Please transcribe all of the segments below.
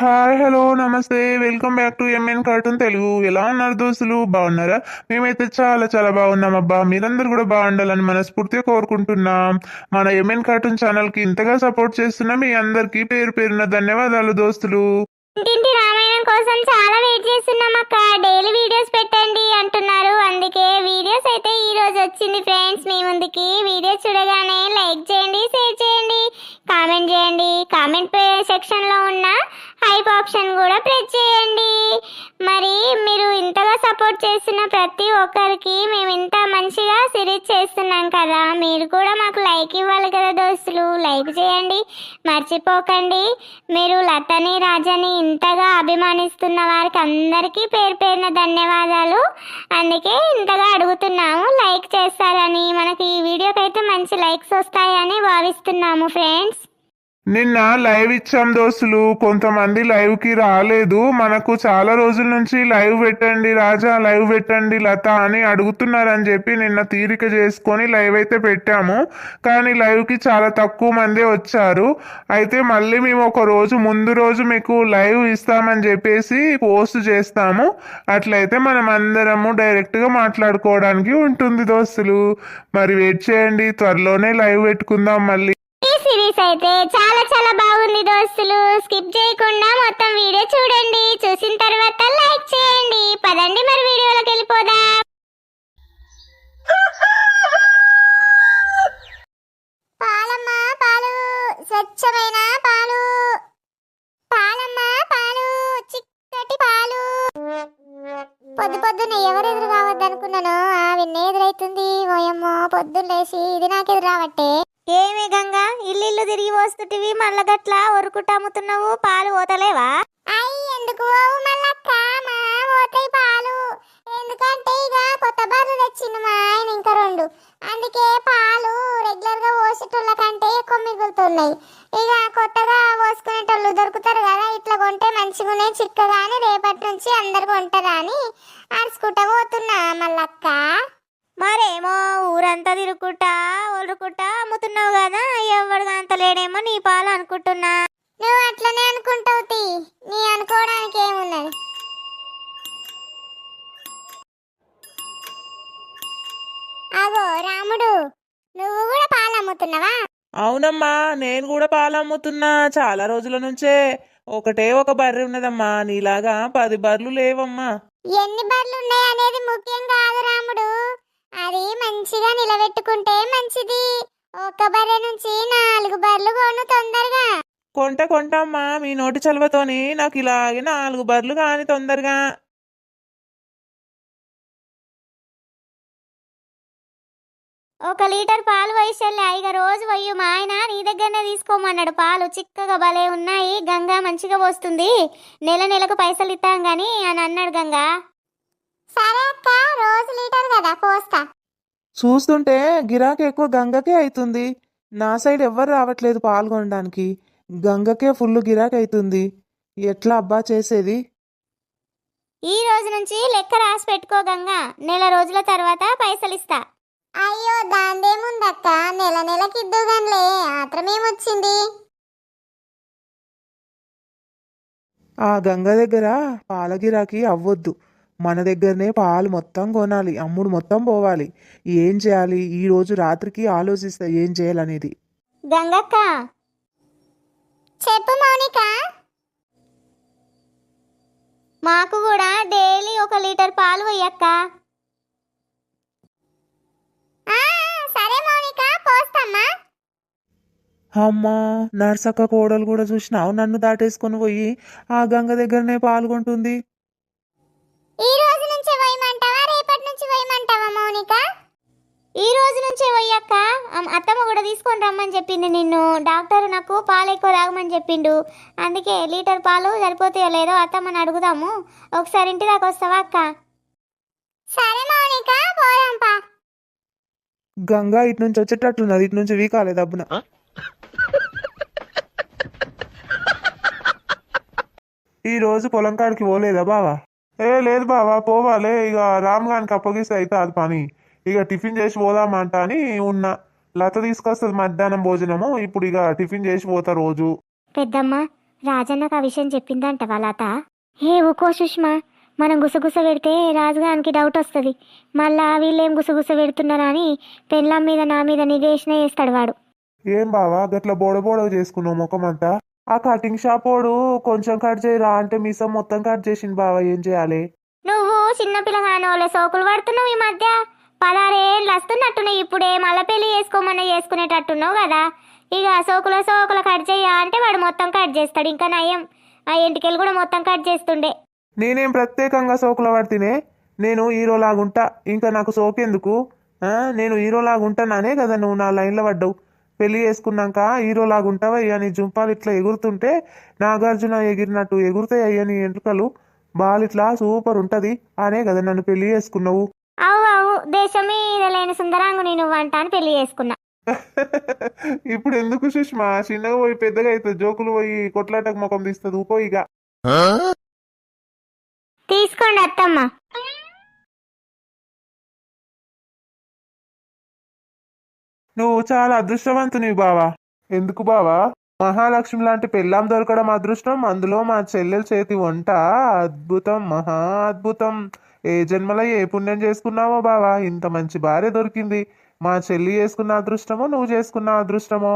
Hi hello నమస్తే. Welcome back to MN cartoon Telugu ఎలా ఉన్నారు దోస్తులు? బాగున్నారా? మేమైతే చాలా చాలా బాగున్నాం అబ్బా. మీరందరూ కూడా బాగుండాలని మనస్ఫూర్తిగా కోరుకుంటున్నాం. మన ఎంఎన్ కార్టూన్ ఛానల్కి ఇంతగా సపోర్ట్ చేస్తున్న మీ అందరికీ పేరు పేరున ధన్యవాదాలు దోస్తులు. ఇంటింటి రామాయణం కోసం చాలా వెయిట్ చేస్తున్నాం అక్క. డైలీ వీడియోస్ పెట్టండి అంటున్నారు. అందుకే వీడియోస్ అయితే ఈ రోజు వచ్చింది ఫ్రెండ్స్ మీ ముందుకి వీడియో చూడగానే లైక్ చేయండి షేర్ చేయండి కామెంట్ చేయండి. కామెంట్ సెక్షన్లో ఉన్న హైప్ ఆప్షన్ కూడా ప్రెస్ చేయండి. మరి మీరు ఇంతగా సపోర్ట్ చేస్తున్న ప్రతి ఒక్కరికి మేము ఇంత మంచిగా సిరీస్ చేస్తున్నాం కదా మీరు కూడా మాకు లైక్ ఇవ్వాలి కదా దోస్తులు. లైక్ చేయండి మర్చిపోకండి. మీరు లతని రాజని ఇంతగా అభిమానిస్తున్న వారికి అందరికీ పేరు పేరున ధన్యవాదాలు. అందుకే ఇంతగా అడుగుతున్నాము లైక్ చేస్తారని. మనకి ఈ వీడియోకైతే మంచి లైక్స్ వస్తాయని భావిస్తున్నాము ఫ్రెండ్స్. నిన్న లైవ్ ఇచ్చాం దోస్తులు. కొంతమంది లైవ్కి రాలేదు. మనకు చాలా రోజుల నుంచి లైవ్ పెట్టండి రాజా లైవ్ పెట్టండి లత అని అడుగుతున్నారని చెప్పి నిన్న తీరిక చేసుకొని లైవ్ అయితే పెట్టాము. కానీ లైవ్కి చాలా తక్కువ మందే వచ్చారు. అయితే మళ్ళీ మేము ఒక రోజు ముందు రోజు మీకు లైవ్ ఇస్తామని చెప్పేసి పోస్ట్ చేస్తాము. అట్లయితే మనం అందరము డైరెక్ట్గా మాట్లాడుకోవడానికి ఉంటుంది దోస్తులు. మరి వెయిట్ చేయండి. త్వరలోనే లైవ్ పెట్టుకుందాం మళ్ళీ. సిరీస్ అయితే చాలా చాలా బాగుంది దోస్తులు. స్కిప్ చేయకుండా మొత్తం వీడియో చూడండి. చూసిన తర్వాత లైక్ చేయండి. పదండి మరి వీడియోలోకి వెళ్ళిపోదాం. పాలమ్మ పాలు. స్వచ్ఛమైన పాలు. పాలమ్మ పాలు. చిక్కటి పాలు. పొద్దు పొద్దున్న ఎవరు ఎదురు కావద్దనుకున్నాను? ఆ విన్న ఎదురైతుంది. ఓయమ్మో పొద్దున్న లేచి ఇది నాకు ఎదురు రావట్టే. ఏమి గంగా? ఇల్లు ఇల్లు తిరిగి పోస్తుంటివి మళ్ళా గట్ల ఒరుకుట అమ్ముతున్నావు పాలు పోతలేవా? అయ్యి ఎందుకు పోవు మళ్ళక్క మా పోతాయి పాలు. ఎందుకంటే ఇక కొత్త బర్రెలు తెచ్చిండు మా ఆయన ఇంకా రెండు. అందుకే పాలు రెగ్యులర్గా పోసేటోళ్ళ కంటే ఎక్కువ మిగులుతున్నాయి. ఇక కొత్తగా పోసుకునేటోళ్ళు దొరుకుతారు కదా ఇట్లా కొంటే మంచిగానే చిక్కగాని రేపటి నుంచి అందరు కొంటారా అని అరుచుకుంటా పోతున్నా మళ్ళక్క మరేమో ఊరంతా తిరుగుకుంటా ఒరుకుంటా అమ్ముతున్నావు కదా ఎవడు అంత లేడేమో నీ పాలు అనుకుంటున్నా. నువ్వు అట్లనే అనుకుంటావు తీ నీ అనుకోవడానికి ఏమున్నది? అగో రాముడు నువ్వు కూడా పాలు అమ్ముతున్నావా? అవునమ్మా నేను కూడా పాలు అమ్ముతున్నా. చాలా రోజుల నుంచే ఒకటే ఒక బర్రె ఉన్నదమ్మా. నీలాగా పది బర్రెలు లేవమ్మా. ఎన్ని బర్లు ఉన్నాయి అనేది ముఖ్యం కాదు రాముడు. అది మంచిగా నిలబెట్టుకుంటే మంచిది. ఒక బర్రె నుంచి నాలుగు బర్లు కొను తొందరగా. కొంట కొంటమ్మా మీ నోటి చలవతోని నాకు ఇలాగే నాలుగు బర్రెలు కాని తొందరగా. ఒక లీటర్ పాలు వయసెళ్ళి ఇక రోజు వయ్యు మా ఆయన నీ దగ్గరనే తీసుకోమన్నాడు. పాలు చిక్కగా భలే ఉన్నాయి గంగా మంచిగా పోస్తుంది. నెల నెలకు పైసలు ఇస్తాం గాని అని అన్నాడు గంగా. సరే అక్క రోజు లీటర్ కదా పోస్తా. చూస్తుంటే గిరాకీ ఎక్కువ గంగకే అవుతుంది నా సైడ్ ఎవ్వరు రావట్లేదు పాల్గొనడానికి గంగకే ఫుల్ గిరాకీ అవుతుంది ఎట్లా అబ్బా చేసేది? ఈ రోజు నుంచి లెక్క రాసి పెట్టుకో గంగా. నెల రోజుల తర్వాత పైసలు ఇస్తా. అయ్యో దాందేముందక్క? నెల నెలకి ఇద్దుగానిలే. ఆత్రమేమొచ్చింది ఆ గంగ దగ్గర పాల గిరాకీ అవ్వొద్దు. మన దగ్గరనే పాలు మొత్తం కొనాలి అమ్ముడు మొత్తం పోవాలి. ఏం చేయాలి? ఈ రోజు రాత్రికి ఆలోచిస్తా ఏం చేయాలనేది. గంగక్క. చెప్పు మౌనిక. మాకు కూడా డైలీ ఒక లీటర్ పాలు పోయక్క సరే మౌనిక పోస్తామ్మా. అమ్మా నర్సక్క కోడలు కూడా చూసినావు నన్ను దాటేసుకొని పోయి ఆ గంగ దగ్గరనే పాల్గొంటుంది ఈ రోజు నుంచే పోయమంటావా? రేపటి నుంచి పోయమంటావా మౌనిక? ఈ రోజు నుంచే పోయక్క అమ్- అత్తమ్మ కూడా తీసుకొని రమ్మని చెప్పింది నిన్ను. డాక్టర్ నాకు పాలు ఎక్కువ తాగమని చెప్పిండు. అందుకే లీటర్ పాలు సరిపోతాయో లేదో అత్తమ్మని అడుగుదాము. ఒకసారి ఇంటి దాకా వస్తావా అక్క? సరే మౌనిక పోదాంపా గంగ ఇటు నుంచి వచ్చేటట్లున్నది. ఇటు నుంచి వీకాలే దబ్బున. ఈ రోజు పొలం కాడికి పోలేదా బావా? ఏ లేదు బావా పోవాలే. ఇక రామ్ గానికి అప్పగిస్తే అయితే అది పని. ఇక టిఫిన్ చేసి పోదామంట అని ఉన్నా. లత తీసుకొస్తుంది మధ్యాహ్నం భోజనము. ఇప్పుడు ఇక టిఫిన్ చేసి పోతా రోజు. పెద్దమ్మ రాజన్నకు ఆ విషయం చెప్పిందంట లత? ఏ ఊకో సుష్మా. మనం గుసగుస పెడితే రాజుగానికి డౌట్ వస్తుంది. మళ్ళా వీళ్ళేం గుసగుస పెడుతున్నారని పెళ్ళాం మీద నా మీద నిగేషనే వేస్తాడు వాడు. ఏం బావా గట్ల బోడ బోడ చేసుకున్నావు ముఖం అంతా ఆ కటింగ్ షాప్ వాడు కొంచెం కట్ చేయరా అంటే మీసం మొత్తం కట్ చేసింది బావా ఏం చేయాలి? నువ్వు చిన్నపిల్లగానోలే సోకులు పడుతున్నావు ఈ మధ్య. పదహారేళ్ళు వస్తున్నట్టున్నావు ఇప్పుడే మళ్ళీ పెళ్ళి చేసుకోమన్నా చేసుకునేటట్టున్నావు కదా. ఇక సోకుల సోకుల కట్ చెయ్య అంటే వాడు మొత్తం కట్ చేస్తాడు ఇంకా నయం. ఆ ఇంటికెళ్ళి కూడా మొత్తం కట్ చేస్తుండే. నేనేం ప్రత్యేకంగా సోకుల పడితేనే నేను హీరోలాగుంటా ఇంకా నాకు సోకెందుకు? నేను హీరోలాగుంటానానే కదా నువ్వు నా లైన్లో పడ్డావు. పెళ్ళి చేసుకున్నాక హీరోలాగుంటావా అయ్యా నీ జుంపాలు ఇట్లా ఎగురుతుంటే నాగార్జున ఎగిరినట్టు ఎగురుతాయి అయ్యా నీ ఎంట్రుకలు బాల్ ఇట్లా సూపర్ ఉంటది. అనే కదా నన్ను పెళ్ళి చేసుకున్నావు. అవు అవు దేశం మీద లేని సుందరాంగు నువ్వు అంట అని పెళ్ళి చేసుకున్నా. ఇప్పుడు ఎందుకు సుష్మా? చిన్నగా పోయి పెద్దగా అవుతుంది జోకులు పోయి కొట్లాటకు ముఖం తీస్తుంది ఊపో ఇక. తీసుకోండి అత్తమ్మ. నువ్వు చాలా అదృష్టవంతునివి బావా. ఎందుకు బావా? మహాలక్ష్మి లాంటి పెళ్ళాం దొరకడం అదృష్టం అందులో మా చెల్లెల చేతి వంట అద్భుతం మహా అద్భుతం. ఏ జన్మలో ఏ పుణ్యం చేసుకున్నావో బావా? ఇంత మంచి భార్య దొరికింది. మా చెల్లి చేసుకున్న అదృష్టమో నువ్వు చేసుకున్న అదృష్టమో?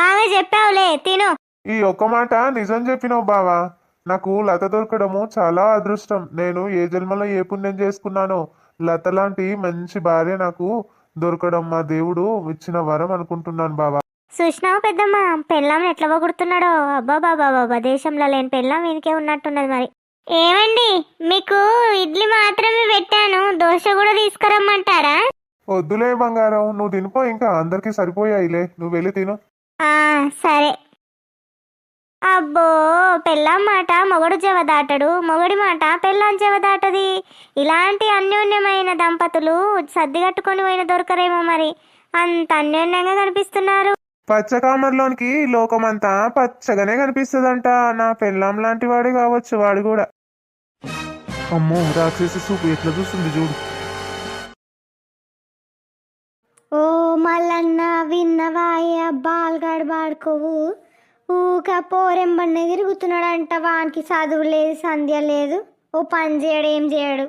బాగా చెప్పావులే తిను. ఈ ఒక్క మాట నిజం చెప్పినావు బావా. నాకు లత దొరకడము చాలా అదృష్టం. నేను ఏ జన్మలో ఏ పుణ్యం చేసుకున్నానో లత లాంటి మంచి భార్య నాకు దొరకడం మా దేవుడు ఇచ్చిన వరం అనుకుంటున్నాను బావా. చూసినావు పెద్దమ్మ? పెళ్ళాం ఎట్లా పొగుడుతున్నాడో? అబ్బా బాబా బాబా దేశంలో లేని పెళ్ళాం వీనికే ఉన్నట్టున్నది మరి. ఏమండి మీకు ఇడ్లీ మాత్రమే పెట్టాను దోశ కూడా తీసుకురమ్మంటారా? వద్దులే బంగారం నువ్వు తినిపో ఇంకా అందరికి సరిపోయాయిలే. నువ్వు వెళ్ళి తిను. ఆ సరే. అబ్బో పెళ్ళాం మాట మొగడు జవ దాటడు మొగడి మాట పెళ్ళాం జవ దాటది. ఇలాంటి అన్యోన్యమైన దంపతులు సర్ది కట్టుకొని పోయిన దొరకరేమో మరి. అంత అన్యోన్యంగా కనిపిస్తున్నారు. పచ్చకామర్లోనికి లోకమంతా పచ్చగానే కనిపిస్తుందంట. నా పెళ్ళాం లాంటి వాడే కావచ్చు వాడు కూడా. అమ్మో రాక్షసి సూపు ఎట్లా చూస్తుంది చూడు. ఓ మల్లన్న విన్నవాయ బాల్గాడు బాడుకోవు. ఊక పోరెంబడిని తిరుగుతున్నాడంట వానికి చదువు లేదు సంధ్య లేదు. ఓ పని చేయడు ఏం చేయడు?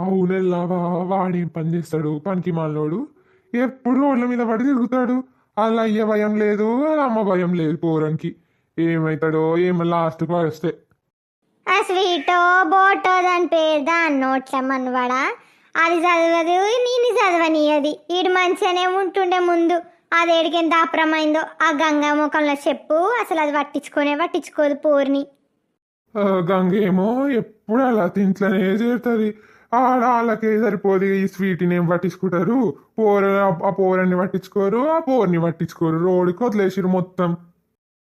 అవునెల్లావా వాడేం పని చేస్తాడు? పనికి మాలోడు ఎప్పుడు రోడ్ల మీద పడి తిరుగుతాడు. వాళ్ళ అయ్య భయం లేదు వాళ్ళ అమ్మ భయం లేదు పోరానికి. ఏమవుతాడో ఏమో లాస్ట్కి వస్తే. ఆ స్వీటో బోటో దాని పేరు దాని నోట్ల మనవాడా అది చదవదు నేను చదవనీయది. ఈడు మంచిగానే ఉంటుండే ముందు. అది ఏడికెంత అప్రమైందో ఆ గంగా ముఖంలో చెప్పు. అసలు అది పట్టించుకోనే పట్టించుకోదు పోర్ని. ఆ, గంగేమో ఎప్పుడు అలా తింట్లోనే చేరుతుంది ఆడ వాళ్ళకే సరిపోదు ఈ స్వీట్ని ఏం పట్టించుకుంటారు? పోర ఆ పోరని పట్టించుకోరు ఆ పోర్ని పట్టించుకోరు. రోడ్డుకి వదిలేసిరు మొత్తం.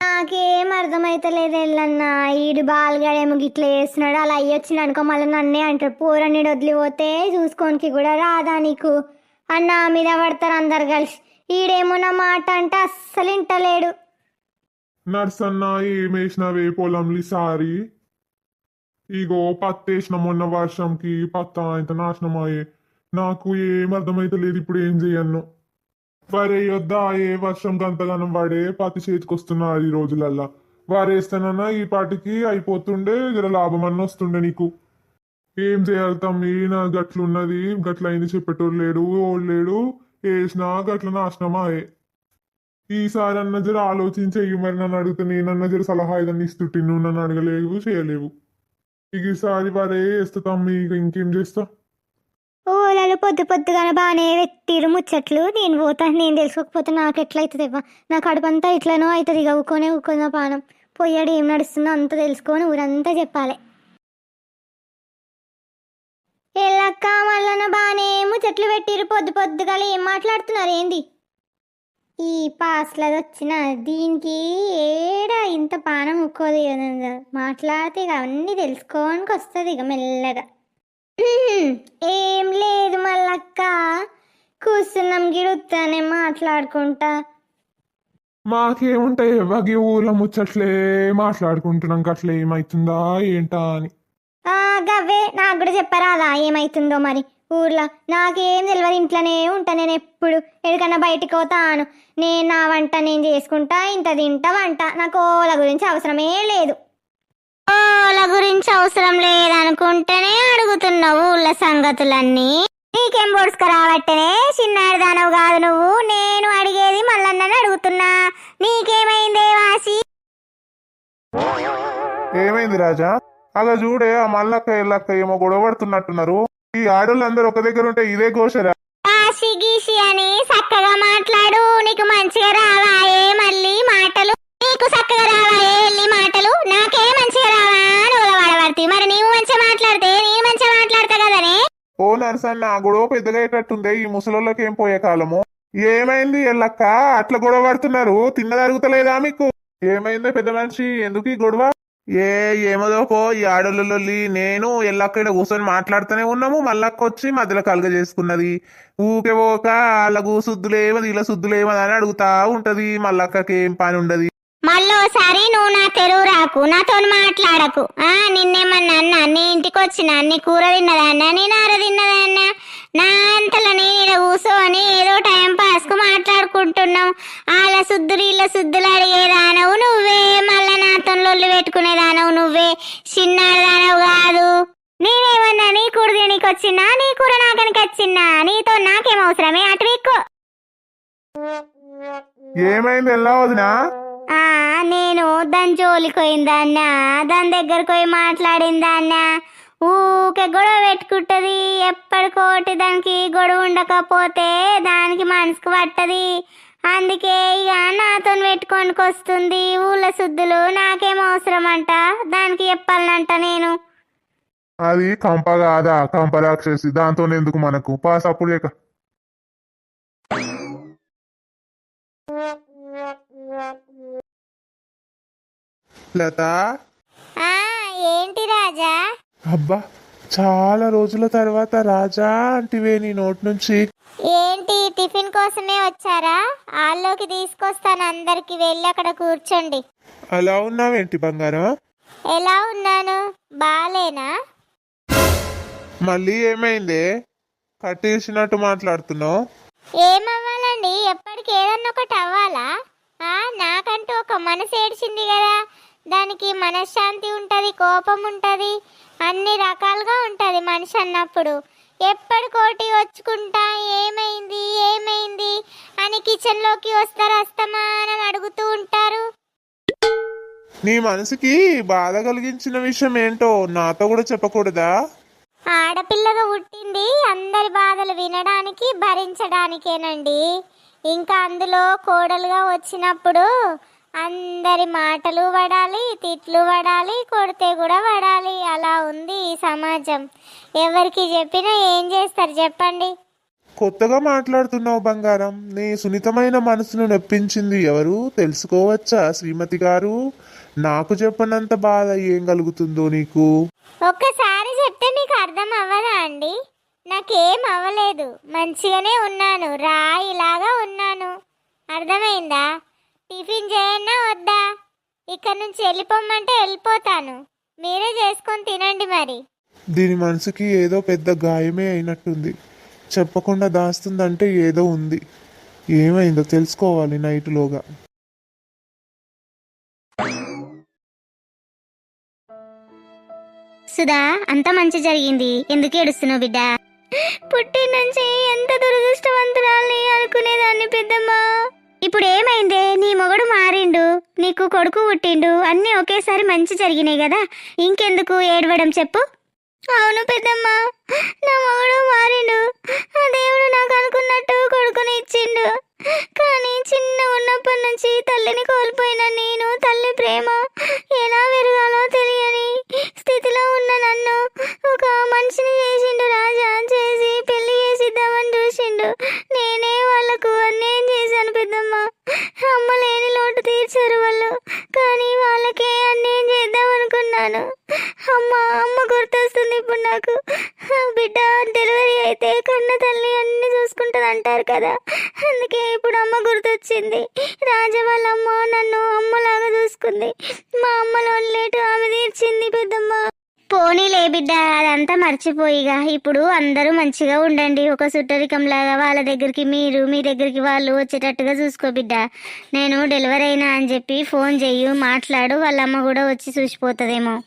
నాకేం అర్థమైతలేదు ఎల్లన్నా. ఈడు బాలుగాడేమో గిట్ల చేస్తున్నాడు. అలా అయ్యొచ్చిన అనుకో మళ్ళీ నన్నే అంటాడు. పూరని వదిలిపోతే చూసుకోనికి కూడా రాదా నీకు? అన్న మీద పడతారు అందరు కలిసి. ఈడేమో నా మాట అంటే అస్సలు ఇంటలేడు నర్సన్న ఏమేసినవే పొలంలి సారి ఇగో పత్తేసిన మొన్న వర్షంకి పత్త ఇంత నాశనమాయే నాకు ఏం అర్థమైతలేదు ఇప్పుడు ఏం చెయ్యను వరేయొద్దా ఏ వర్షం గంతగానం వాడే పత్తి చేతికొస్తున్నారు ఈ రోజులల్లా. వారేస్తానన్నా ఈ పాటికి అయిపోతుండే జర లాభం అన్న వస్తుండే నీకు. ఏం చేయాలి తమ్మి? నా గట్లున్నది గట్లయింది చెప్పేటోడు లేడు ఓడు లేడు. వేసినా గట్ల నాశనమాయే. ఈసారి అన్న జర ఆలోచించి అయ్యి మరి నన్ను అడిగితే నేనన్న జర సలహా ఏదన్నా ఇస్తుంటే నువ్వు నన్ను అడగలేవు చేయలేవు. ఇక ఈసారి వరే వేస్తా తమ్మి ఇక ఇంకేం చేస్తా? ఊళ్ళలో పొద్దు పొద్దుగానే బాగానే పెట్టిరు ముచ్చట్లు. నేను పోతా నేను తెలుసుకోకపోతే నాకు ఎట్లా అవుతుంది ఇవ్వ నా కడుపంతా ఇట్లనో అవుతుంది ఇక ఊకొని ఊకున్న పానం. పోయాడు ఏం నడుస్తుందో అంత తెలుసుకొని ఊరంతా చెప్పాలి. ఎల్లక్క మళ్ళన బానేమో ముచ్చట్లు పెట్టిరు పొద్దు పొద్దుగా ఏం మాట్లాడుతున్నారు ఏంది? ఈ పాస్లది వచ్చిన దీనికి ఏడా ఇంత పానం ఉక్కోదు మాట్లాడితే ఇక అవన్నీ తెలుసుకోనికి వస్తుంది ఇక మెల్లగా. ఏం లేదు మల్లక్క. కూర్చున్నాం గిడుతానే మాట్లాడుకుంటా. మాకేముంటాయి? బగి ఊర్లో ముచ్చట్లే మాట్లాడుకుంటున్నాం. అట్లా ఏమవుతుందా ఏంటా అని. గవ్వే నాకు కూడా చెప్పరాదా ఏమైతుందో మరి? ఊర్లో నాకేం తెలియదు ఇంట్లోనే ఉంటా నేను ఎప్పుడు. ఎక్కడికన్నా బయటికి పోతాను. నేను నా వంట నేను చేసుకుంటా ఇంత తింటా వంట. నాకు ఓల గురించి అవసరమే లేదు. ఓల గురించి అవసరం లేదనుకుంటేనే అడుగుతున్నావు ఊళ్ళ సంగతులన్నీ. నీకేం పొడుచుకు రావట్టనే? చిన్నాడు దానవు కాదు నువ్వు. నేను అడిగేది మళ్ళన్నని అడుగుతున్నా. నీకేమైందే వాసి? ఏమైంది రాజా? అలా చూడే ఆ మల్లక్క ఎల్లక్క ఏమో గొడవ పడుతున్నట్టున్నారు. ఈ ఆడోళ్ళందరూ ఒక దగ్గర ఉంటే ఇదే ఆసి గీసి అని చక్కగా మాట్లాడు నీకు మంచిగా రావాయే మళ్ళీ మాటలు. నీకు చక్కగా రావాయే ఎల్లి మాటలు. నాకే మంచిగా రావా అని వాడబడితే మరి నీవు మంచిగా మాట్లాడితే నేను మంచిగా మాట్లాడతా కదనే? ఓ నరసన్న గొడవ పెద్దగా అయ్యేటట్టుంది ఈ ముసలోళ్ళకి ఏం పోయే కాలము? ఏమైంది ఎల్లక్క? అట్లా గొడవ పడుతున్నారు. తిన్నది అరుగుతలేదా మీకు? ఏమైంది పెద్ద మనిషి ఎందుకు ఈ గొడవ? ఏ ఏమదో పో ఈ ఆడోళ్ళొల్లి నేను ఎల్లక్క కూర్చొని మాట్లాడుతూనే ఉన్నాము మల్లక్క వచ్చి మధ్యలో కలుగ చేసుకున్నది. ఊకే పోక వాళ్ళకు శుద్ధులేమది ఇలా శుద్ధులేమది అని అడుగుతా ఉంటది. మల్లక్కకి ఏం పని ఉండదు మళ్ళోసారి నువ్వు నా తెరువు రాకు నాతో మాట్లాడకు. ఆ నిన్నేమన్నా అన్నా నీ ఇంటికి వచ్చిన నీ కూర తిన్నదాన్నా నేను ఆర తిన్నదాన్నా నా అంతలో నేను కూర్చొని ఏదో టైం పాస్కు మాట్లాడుకుంటున్నావు. వాళ్ళ శుద్ధులు ఇళ్ళ శుద్ధులు అడిగేదానవు నువ్వే మళ్ళా నాతో లొల్లు పెట్టుకునేదానవు నువ్వే. చిన్నదానవు కాదు. నేనేమన్నా నీ కూర తినీకి వచ్చినా నీ కూర నాకనికి వచ్చినా నీతో నాకేం అవసరమే? అటు ఎక్కువ ఏమైంది ఎలా వదినా? ఆ నేను దాని జోలికి పోయిందన్న దాని దగ్గరకు పోయి మాట్లాడిందన్న. ఊకే గొడవ పెట్టుకుంటది. ఎప్పటికోటి దానికి గొడవ ఉండకపోతే దానికి మనసుకు పట్టది. అందుకే ఇక నాతో పెట్టుకోనికి వస్తుంది. ఊళ్ళ శుద్ధులు నాకేం అవసరం అంట దానికి చెప్పాలనంట నేను. అది కంప కాదా? కంప రాక్షసి. దాంతో ఎందుకు మనకు? పాస్ అప్పుడు లత. ఆ ఏంటి రాజా? అబ్బా చాలా రోజుల తర్వాత రాజా అంటివే నీ నోటి నుంచి. ఏంటి టిఫిన్ కోసమే వచ్చారా? హాల్లోకి తీసుకొస్తాను అందరికి వెళ్ళి అక్కడ కూర్చోండి. అలా ఉన్నావేంటి బంగారం? ఎలా ఉన్నాను? బాలేనా? మళ్ళీ ఏమైందే? కట్టేసినట్టు మాట్లాడుతున్నావు. ఏమవ్వాలండి? ఎప్పటికి ఏదన్నా ఒకటి అవ్వాలా? ఆ నాకంటూ ఒక మనసు ఏడ్చింది కదా. దానికి మనశ్శాంతి ఉంటుంది కోపం ఉంటుంది అన్ని రకాలుగా ఉంటుంది మనిషి అన్నప్పుడు. ఎప్పటికోటి వచ్చుకుంటా ఏమైంది ఏమైంది అని కిచెన్లోకి వస్తారు అస్తమానం అడుగుతూ ఉంటారు. నీ మనసుకి బాధ కలిగించిన విషయం ఏంటో నాతో కూడా చెప్పకూడదా? ఆడపిల్లగా పుట్టింది అందరి బాధలు వినడానికి భరించడానికేనండి. ఇంకా అందులో కోడలుగా వచ్చినప్పుడు అందరి మాటలు పడాలి తిట్లు పడాలి కొడితే కూడా పడాలి అలా ఉంది ఈ సమాజం. ఎవరికి చెప్పినా ఏం చేస్తారు చెప్పండి. కొత్తగా మాట్లాడుతున్నావు బంగారం. నీ సున్నితమైన మనసును నొప్పించింది ఎవరు? తెలుసుకోవచ్చా శ్రీమతి గారు? నాకు చెప్పనంత బాధ ఏం కలుగుతుందో నీకు? ఒక్కసారి చెప్తే మీకు అర్థం అవ్వదా అండి? నాకేం అవ్వలేదు. మంచిగానే ఉన్నాను. రాయిలాగా ఉన్నాను. అర్థమైందా? టిఫిన్ చేయన్నా వద్దా? ఇక్కడ నుంచి వెళ్ళిపోమంటే వెళ్ళిపోతాను. మీరే చేసుకొని తినండి మరి. దీని మనసుకి ఏదో పెద్ద గాయమే అయినట్టుంది. చెప్పకుండా దాస్తుందంటే ఏదో ఉంది. ఏమైందో తెలుసుకోవాలి నైట్లోగా. సుధా అంత మంచి జరిగింది. ఎందుకు ఏడుస్తున్నావు బిడ్డ? పుట్టిన నుంచి ఎంత దురదృష్టవంతురాల్ని అనుకునేదాన్ని పెద్దమ్మా. ఇప్పుడు ఏమైందే నీ మొగడు మారిండు నీకు కొడుకు పుట్టిండు అన్నీ ఒకేసారి మంచి జరిగినాయి కదా? ఇంకెందుకు ఏడవడం చెప్పు. అవును పెద్దమ్మ నా మొగడు మారిండు. ఆ దేవుడు నాకు అనుకున్నట్టు కొడుకుని ఇచ్చిండు. కానీ చిన్న ఉన్నప్పటి నుంచి తల్లిని కోల్పోయిన నేను తల్లి ప్రేమ ఎలా పెరగాలో తెలియని స్థితిలో ఉన్న నన్ను ఒక మనిషిని చేసిండు రాజా చేసి పెళ్ళి చేసిద్దామని చూసిండు. నేనే వాళ్ళకు అన్యాయం చేశాను పెద్దమ్మ. అమ్మ లేని లోటు తీర్చారు వాళ్ళు కానీ వాళ్ళకే అన్యాయం చేద్దాం అనుకున్నాను అమ్మ అమ్మ గుర్తొస్తుంది ఇప్పుడు నాకు. బిడ్డ డెలివరీ అయితే కన్న తల్లి అన్ని చూసుకుంటుంది అంటారు కదా. అందుకే ఇప్పుడు అమ్మ గుర్తొచ్చింది. రాజా వాళ్ళ అమ్మ నన్ను అమ్మలాగా చూసుకుంది. మా అమ్మలో లేటు ఆమె తీర్చింది పెద్దమ్మ. పోనీలే బిడ్డ అదంతా మర్చిపోయిగా. ఇప్పుడు అందరూ మంచిగా ఉండండి. ఒక సుట్టరికంలాగా వాళ్ళ దగ్గరికి మీరు మీ దగ్గరికి వాళ్ళు వచ్చేటట్టుగా చూసుకో బిడ్డ. నేను డెలివరీ అయినా అని చెప్పి ఫోన్ చెయ్యు మాట్లాడు. వాళ్ళమ్మ కూడా వచ్చి చూసిపోతుందేమో.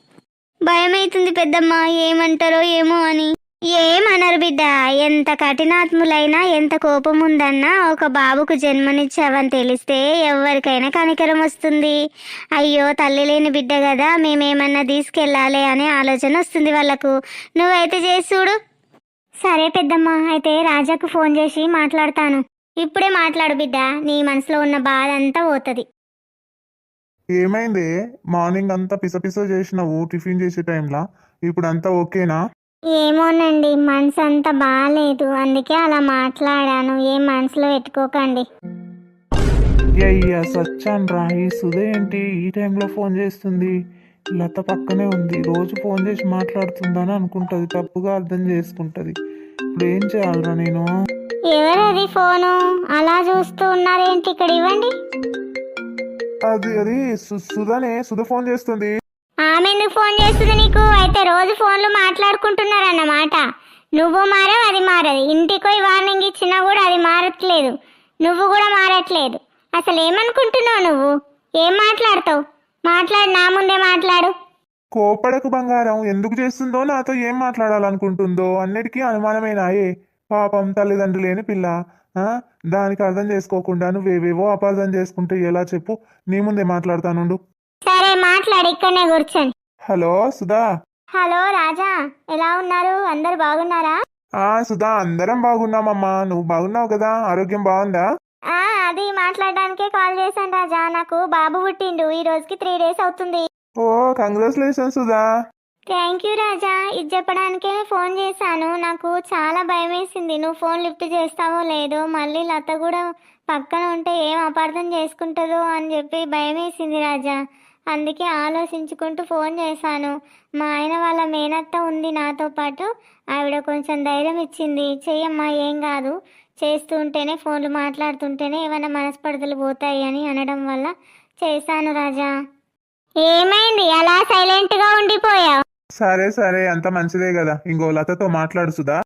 భయమైతుంది పెద్దమ్మ. ఏమంటారో ఏమో అని. ఏమనరు బిడ్డ? ఎంత కఠినాత్ములైనా ఎంత కోపం ఉందన్నా ఒక బాబుకు జన్మనిచ్చావని తెలిస్తే ఎవరికైనా కనికరం వస్తుంది. అయ్యో తల్లి లేని బిడ్డ కదా మేమేమన్నా తీసుకెళ్ళాలి అనే ఆలోచన వస్తుంది వాళ్ళకు. నువ్వైతే చేసి చూడు. సరే పెద్దమ్మ అయితే రాజాకు ఫోన్ చేసి మాట్లాడతాను. ఇప్పుడే మాట్లాడు బిడ్డ నీ మనసులో ఉన్న బాధ అంతా పోతుంది. ఏమైంది? మార్నింగ్ అంతా పిసపిస చేసినావు టిఫిన్ చేసే టైంలో? ఇప్పుడు అంతా ఓకేనా? ఏమోనండి మనసు అంతా బాగాలేదు అందుకే అలా మాట్లాడాను. ఏం మనసులో పెట్టుకోకండి. అయ్యా సచ్చాన్ రా. ఈ సుధ ఏంటి? ఈ టైంలో ఫోన్ చేస్తుంది. లత పక్కనే ఉంది. రోజు ఫోన్ చేసి మాట్లాడుతుందని అనుకుంటది. తప్పుగా అర్థం చేసుకుంటది. ఇప్పుడు ఏం చేయాలరా నేను? ఎవరది ఫోను? అలా చూస్తూ ఉన్నారేంటి? ఇక్కడ ఇవ్వండి. అది అది సు- సుధనే. సుధ ఫోన్ చేస్తుంది. ఆమె ఎందుకు ఫోన్ చేస్తుంది నీకు? అయితే రోజు ఫోన్లో మాట్లాడుకుంటున్నారన్నమాట. నువ్వు మారవు అది మారదు. ఇంటికి పోయి వార్నింగ్ ఇచ్చినా కూడా అది మారట్లేదు. నువ్వు కూడా మారట్లేదు. అసలు ఏమనుకుంటున్నావు నువ్వు? ఏం మాట్లాడతావు? మాట్లాడు నా ముందే మాట్లాడు. కోపడకు బంగారం. ఎందుకు చేస్తుందో నాతో ఏం మాట్లాడాలనుకుంటుందో అన్నిటికీ అనుమానమేనాయే. పాపం తల్లిదండ్రులు లేని పిల్ల. ఆ? దానికి అర్థం చేసుకోకుండా నువ్వేవేవో అపార్థం చేసుకుంటే ఎలా చెప్పు? నీ ముందే మాట్లాడతానుండు. సరే మాట్లాడు ఇక్కడనే కూర్చొని హలో సుధా. హలో రాజా. ఎలా ఉన్నారు? అందరు బాగున్నారా? ఆ సుధా అందరం బాగున్నామమ్మా. నువ్వు బాగున్నావు కదా? ఆరోగ్యం బాగుందా? ఆ అది మాట్లాడడానికే కాల్ చేశాను రాజా. నాకు బాబు పుట్టిండు. ఈ రోజుకి త్రీ డేస్ అవుతుంది. ఓ congratulation Sudha. Thank you Raja. ఇది చెప్పడానికే ఫోన్ చేశాను. నాకు చాలా భయం వేసింది. నువ్వు ఫోన్ లిఫ్ట్ చేస్తావో లేదో మళ్ళీ లత కూడా పక్కన ఉంటే ఏం అపార్థం చేసుకుంటుందో అని చెప్పి భయం వేసింది రాజా. అందుకే ఆలోచించుకుంటూ ఫోన్ చేశాను. మా ఆయన వాళ్ళ మేనత్త ఉంది నాతో పాటు. ఆవిడ కొంచెం ధైర్యం ఇచ్చింది. చెయ్యమ్మా ఏం కాదు. చేస్తూ ఉంటేనే ఫోన్లు మాట్లాడుతుంటేనే ఏమైనా మనస్పర్ధలు పోతాయి అని అనడం వల్ల చేశాను రాజా. ఏమైంది? అలా సైలెంట్గా ఉండిపోయావు? సరే సరే. అంత మంచిదే కదా. ఇంకో లతతో మాట్లాడు సుధా.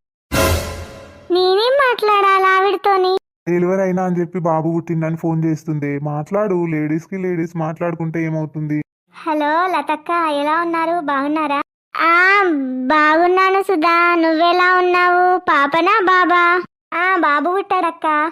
నేనేం మాట్లాడాలి ఆవిడతోని? డెలివరీ అయినా అని చెప్పి బాబు పుట్టిందని ఫోన్ చేస్తుంది. మాట్లాడు. లేడీస్కి లేడీస్ మాట్లాడుకుంటే ఏమవుతుంది? హలో లతక్క ఎలా ఉన్నారు? బాగున్నారా? ఆ బాగున్నాను సుధా. నువ్వెలా ఉన్నావు? పాపనా బాబా? ఆ బాబు పుట్టాడక్క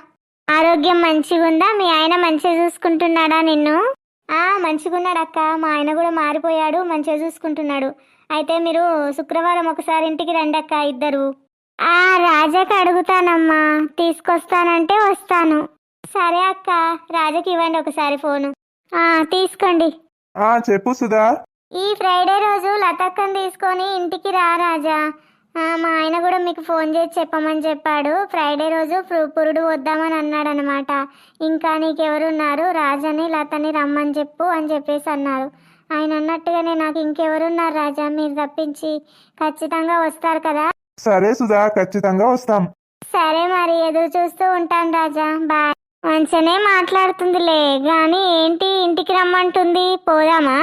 ఆరోగ్యం మంచిగుందా? మీ ఆయన మంచిగా చూసుకుంటున్నాడా నిన్ను? ఆ మంచిగున్నాడక్క. మా ఆయన కూడా మారిపోయాడు మంచిగా చూసుకుంటున్నాడు. అయితే మీరు శుక్రవారం ఒకసారి ఇంటికి రండి ఇద్దరు. ఆ రాజాకి అడుగుతానమ్మా. తీసుకొస్తానంటే వస్తాను. సరే అక్క. రాజాకి ఇవ్వండి ఒకసారి ఫోను. ఆ తీసుకోండి. ఆ చెప్పు సుధా. ఈ ఫ్రైడే రోజు లతక్కని తీసుకొని ఇంటికి రా రాజా. ఆ, మా ఆయన కూడా మీకు ఫోన్ చేసి చెప్పమని చెప్పాడు. ఫ్రైడే రోజు పు- పురుడు వద్దామని అన్నాడు అనమాట ఇంకా నీకెవరున్నారు? రాజని లతని రమ్మని చెప్పు అని చెప్పేసి అన్నారు. ఆయన అన్నట్టుగానే నాకు ఇంకెవరున్నారు రాజా? మీరు తప్పించి ఖచ్చితంగా వస్తారు కదా? సరే సుధా ఖచ్చితంగా వస్తాం. సరే మరి ఎదురు చూస్తూ ఉంటాను రాజా. బాయ్. మంచిగానే మాట్లాడుతుందిలే కానీ ఏంటి ఇంటికి రమ్మంటుంది? పోదామా?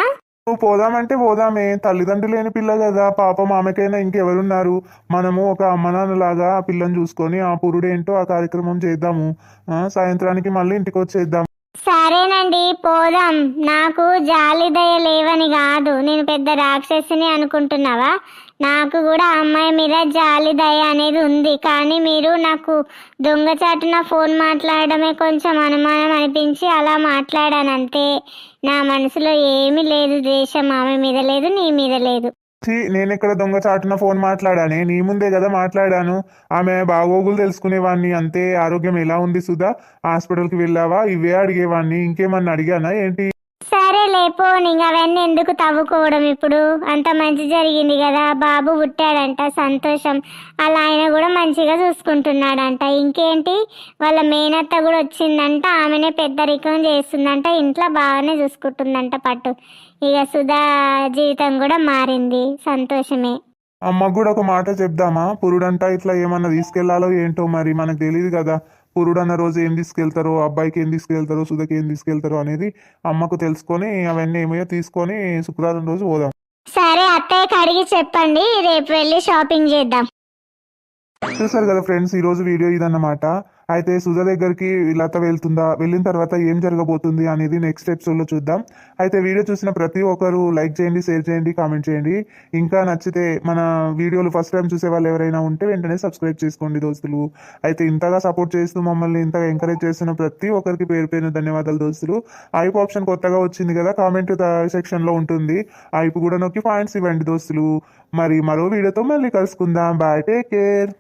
నువ్వు పోదామంటే పోదామే తల్లిదండ్రులు లేని పిల్ల కదా పాపం ఆమెకైనా ఇంకెవరున్నారు? మనము ఒక అమ్మ నాన్నలాగా ఆ పిల్లని చూసుకొని ఆ పురుడేంటో ఆ కార్యక్రమం చేద్దాము. సాయంత్రానికి మళ్ళీ ఇంటికి వచ్చేద్దాం సరేనండి పోదాం. నాకు జాలి దయ లేవని కాదు. నేను పెద్ద రాక్షసిని అనుకుంటున్నావా? నాకు కూడా అమ్మాయి మీద జాలి దయ అనేది ఉంది. కానీ మీరు నాకు దొంగచాటున ఫోన్ మాట్లాడడమే కొంచెం అనుమానం అనిపించి అలా మాట్లాడాను అంతే నా మనసులో ఏమీ లేదు దేశం ఆమె మీద లేదు నీ మీద లేదు. నేను ఇక్కడ దొంగచాటున ఫోన్ మాట్లాడానే? నీ ముందే కదా మాట్లాడాను. ఆమె బాగోగులు తెలుసుకునేవాడిని అంతే. ఆరోగ్యం ఎలా ఉంది సుధా? హాస్పిటల్కి వెళ్ళావా? ఇవే అడిగేవాడిని ఇంకేమన్నా అడిగానా? ఏంటి? సరే లేపోని అవన్నీ ఎందుకు తవ్వుకోవడం ఇప్పుడు? అంత మంచి జరిగింది కదా బాబు పుట్టాడంట సంతోషం. అలా ఆయన కూడా మంచిగా చూసుకుంటున్నాడంట. ఇంకేంటి? వాళ్ళ మేనత్త కూడా వచ్చిందంట ఆమెనే పెద్దరికం చేస్తుందంట ఇంట్లో బాగానే చూసుకుంటుందంట పట్టు. ఇక సుధా జీవితం కూడా మారింది సంతోషమే. అమ్మ కూడా ఒక మాట చెప్దామా? పురుడంట ఇట్లా ఏమన్నా తీసుకెళ్ళాలో ఏంటో మరి మనకు తెలియదు కదా. పురుడు అన్న రోజు ఏం తీసుకెళ్తారో అబ్బాయికి ఏం తీసుకెళ్తారో సుధకి ఏం తీసుకెళ్తారో అనేది అమ్మకు తెలుసుకొని అవన్నీ ఏమో తీసుకొని శుక్రవారం రోజు పోదాం. సరే అత్తయ్యకి అడిగి చెప్పండి రేపు వెళ్ళి షాపింగ్ చేద్దాం. చూసారు కదా ఫ్రెండ్స్ ఈ రోజు వీడియో ఇదన్నమాట. అయితే సుధ దగ్గరికి లత వెళ్తుందా? వెళ్ళిన తర్వాత ఏం జరగబోతుంది అనేది నెక్స్ట్ ఎపిసోడ్ చూద్దాం. అయితే వీడియో చూసిన ప్రతి ఒక్కరు లైక్ చేయండి షేర్ చేయండి కామెంట్ చేయండి. ఇంకా నచ్చితే మన వీడియోలు ఫస్ట్ టైం చూసే వాళ్ళు ఎవరైనా ఉంటే వెంటనే సబ్స్క్రైబ్ చేసుకోండి దోస్తులు. అయితే ఇంతగా సపోర్ట్ చేస్తూ మమ్మల్ని ఇంతగా ఎంకరేజ్ చేస్తున్న ప్రతి ఒక్కరికి పేరు పేరు ధన్యవాదాలు దోస్తులు. ఐప్ ఆప్షన్ కొత్తగా వచ్చింది కదా కామెంట్ సెక్షన్లో ఉంటుంది. ఐప్ కూడా నొక్కి పాయింట్స్ ఇవ్వండి దోస్తులు. మరి మరో వీడియోతో మళ్ళీ కలుసుకుందాం. Bye take care